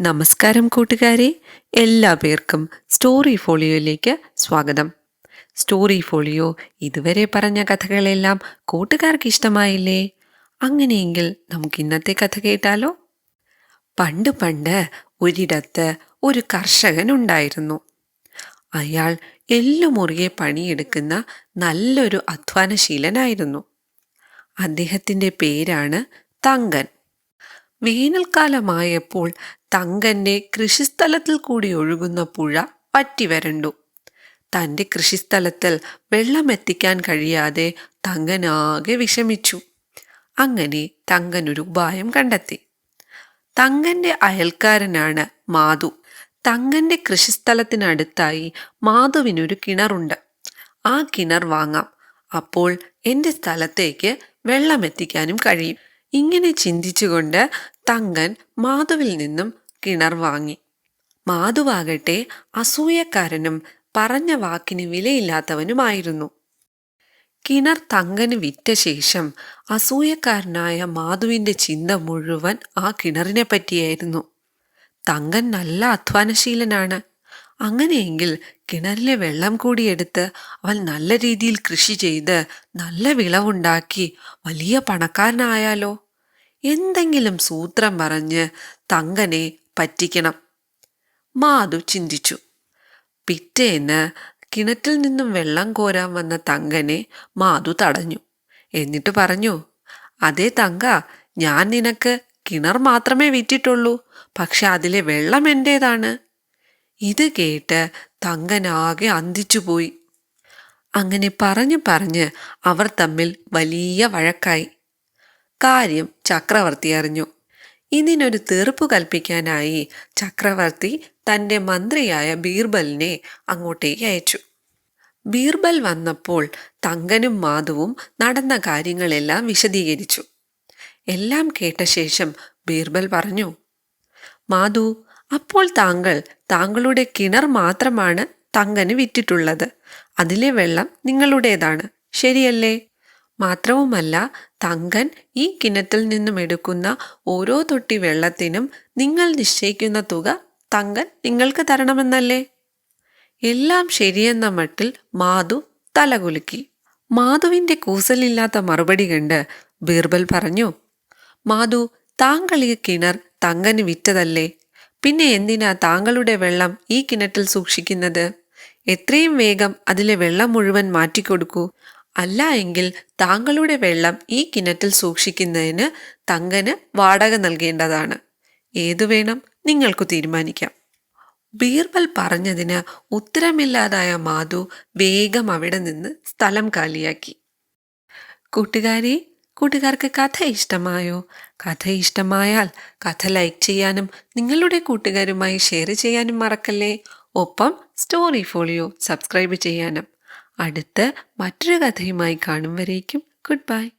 നമസ്കാരം കൂട്ടുകാരെ എല്ലാ പേർക്കും സ്റ്റോറി ഫോളിയോയിലേക്ക് സ്വാഗതം. സ്റ്റോറി ഫോളിയോ ഇതുവരെ പറഞ്ഞ കഥകളെല്ലാം കൂട്ടുകാർക്ക് ഇഷ്ടമായില്ലേ അങ്ങനെയെങ്കിൽ നമുക്ക് ഇന്നത്തെ കഥ കേട്ടാലോ? പണ്ട് പണ്ട് ഒരിടത്ത് ഒരു കർഷകൻ ഉണ്ടായിരുന്നു അയാൾ എല്ലുമുറിയെ പണിയെടുക്കുന്ന നല്ലൊരു അധ്വാനശീലനായിരുന്നു. അദ്ദേഹത്തിന്റെ പേരാണ് തങ്കൻ. വേനൽക്കാലമായപ്പോൾ തങ്കന്റെ കൃഷിസ്ഥലത്തിൽ കൂടി ഒഴുകുന്ന പുഴ വറ്റിവരണ്ടു തന്റെ കൃഷിസ്ഥലത്തിൽ വെള്ളം എത്തിക്കാൻ കഴിയാതെ തങ്കനാകെ വിഷമിച്ചു. അങ്ങനെ തങ്കൻ ഒരു ഉപായം കണ്ടെത്തി. തങ്കന്റെ അയൽക്കാരനാണ് മാധു. തങ്കന്റെ കൃഷിസ്ഥലത്തിനടുത്തായി മാധുവിനൊരു കിണറുണ്ട്. ആ കിണർ വാങ്ങാം. അപ്പോൾ എന്റെ സ്ഥലത്തേക്ക് വെള്ളം എത്തിക്കാനും കഴിയും. ഇങ്ങനെ ചിന്തിച്ചുകൊണ്ട് തങ്കൻ മാധുവിൽ നിന്നും കിണർ വാങ്ങി. മാധുവാകട്ടെ അസൂയക്കാരനും പറഞ്ഞ വാക്കിന് വിലയില്ലാത്തവനുമായിരുന്നു. കിണർ തങ്കന് വിറ്റ ശേഷം അസൂയക്കാരനായ മാധുവിന്റെ ചിന്ത മുഴുവൻ ആ കിണറിനെ പറ്റിയായിരുന്നു. തങ്കൻ നല്ല അധ്വാനശീലനാണ്. അങ്ങനെയെങ്കിൽ കിണറിലെ വെള്ളം കൂടിയെടുത്ത് അവൻ നല്ല രീതിയിൽ കൃഷി ചെയ്ത് നല്ല വിളവുണ്ടാക്കി വലിയ പണക്കാരനായാലോ? എന്തെങ്കിലും സൂത്രം പറഞ്ഞ് തങ്കനെ പറ്റിക്കണം. മാധു ചിന്തിച്ചു. പിറ്റേന്ന് കിണറ്റിൽ നിന്നും വെള്ളം കോരാൻ വന്ന തങ്കനെ മാധു തടഞ്ഞു. എന്നിട്ട് പറഞ്ഞു അതേ തങ്ക ഞാൻ നിനക്ക് കിണർ മാത്രമേ വിറ്റിട്ടുള്ളൂ പക്ഷെ അതിലെ വെള്ളം എന്റേതാണ് ഇത് കേട്ട് തങ്കനാകെ അന്തിച്ചുപോയി അങ്ങനെ പറഞ്ഞു പറഞ്ഞ് അവർ തമ്മിൽ വലിയ വഴക്കായി. കാര്യം ചക്രവർത്തി അറിഞ്ഞു. ഇതിനൊരു തീർപ്പ് കൽപ്പിക്കാനായി ചക്രവർത്തി തന്റെ മന്ത്രിയായ ബീർബലിനെ അങ്ങോട്ടേക്ക് അയച്ചു. ബീർബൽ വന്നപ്പോൾ തങ്കനും മാധുവും നടന്ന കാര്യങ്ങളെല്ലാം വിശദീകരിച്ചു. എല്ലാം കേട്ട ശേഷം ബീർബൽ പറഞ്ഞു മാധു അപ്പോൾ താങ്കൾ താങ്കളുടെ കിണർ മാത്രമാണ് തങ്കന് വിറ്റിട്ടുള്ളത്. അതിലെ വെള്ളം നിങ്ങളുടേതാണ്. ശരിയല്ലേ? മാത്രവുമല്ല തങ്കൻ ഈ കിണറ്റിൽ നിന്നും എടുക്കുന്ന ഓരോ തൊട്ടി വെള്ളത്തിനും നിങ്ങൾ നിശ്ചയിക്കുന്ന തുക തങ്കൻ നിങ്ങൾക്ക് തരണമെന്നല്ലേ? എല്ലാം ശരിയെന്ന മട്ടിൽ മാധു തലകുലുക്കി. മാധുവിന്റെ കൂസലില്ലാത്ത മറുപടി കണ്ട് ബീർബൽ പറഞ്ഞു മാധു താങ്കൾ ഈ കിണർ തങ്കന് വിറ്റതല്ലേ? പിന്നെ എന്തിനാ താങ്കളുടെ വെള്ളം ഈ കിണറ്റിൽ സൂക്ഷിക്കുന്നത്? എത്രയും വേഗം അതിലെ വെള്ളം മുഴുവൻ മാറ്റിക്കൊടുക്കൂ. അല്ല എങ്കിൽ താങ്കളുടെ വെള്ളം ഈ കിണറ്റിൽ സൂക്ഷിക്കുന്നതിന് തങ്കന് വാടക നൽകേണ്ടതാണ്. ഏതു വേണം നിങ്ങൾക്കു തീരുമാനിക്കാം. ബീർബൽ പറഞ്ഞതിന് ഉത്തരമില്ലാതായ മാധു വേഗം അവിടെ നിന്ന് സ്ഥലം കാലിയാക്കി. കൂട്ടുകാരി കൂട്ടുകാർക്ക് കഥ ഇഷ്ടമായോ? കഥ ഇഷ്ടമായാൽ കഥ ലൈക്ക് ചെയ്യാനും നിങ്ങളുടെ കൂട്ടുകാരുമായി ഷെയർ ചെയ്യാനും മറക്കല്ലേ? ഒപ്പം സ്റ്റോറി ഫോളിയോ സബ്സ്ക്രൈബ് ചെയ്യാനും. അടുത്ത് മറ്റൊരു കഥയുമായി കാണും വരേക്കും. Good bye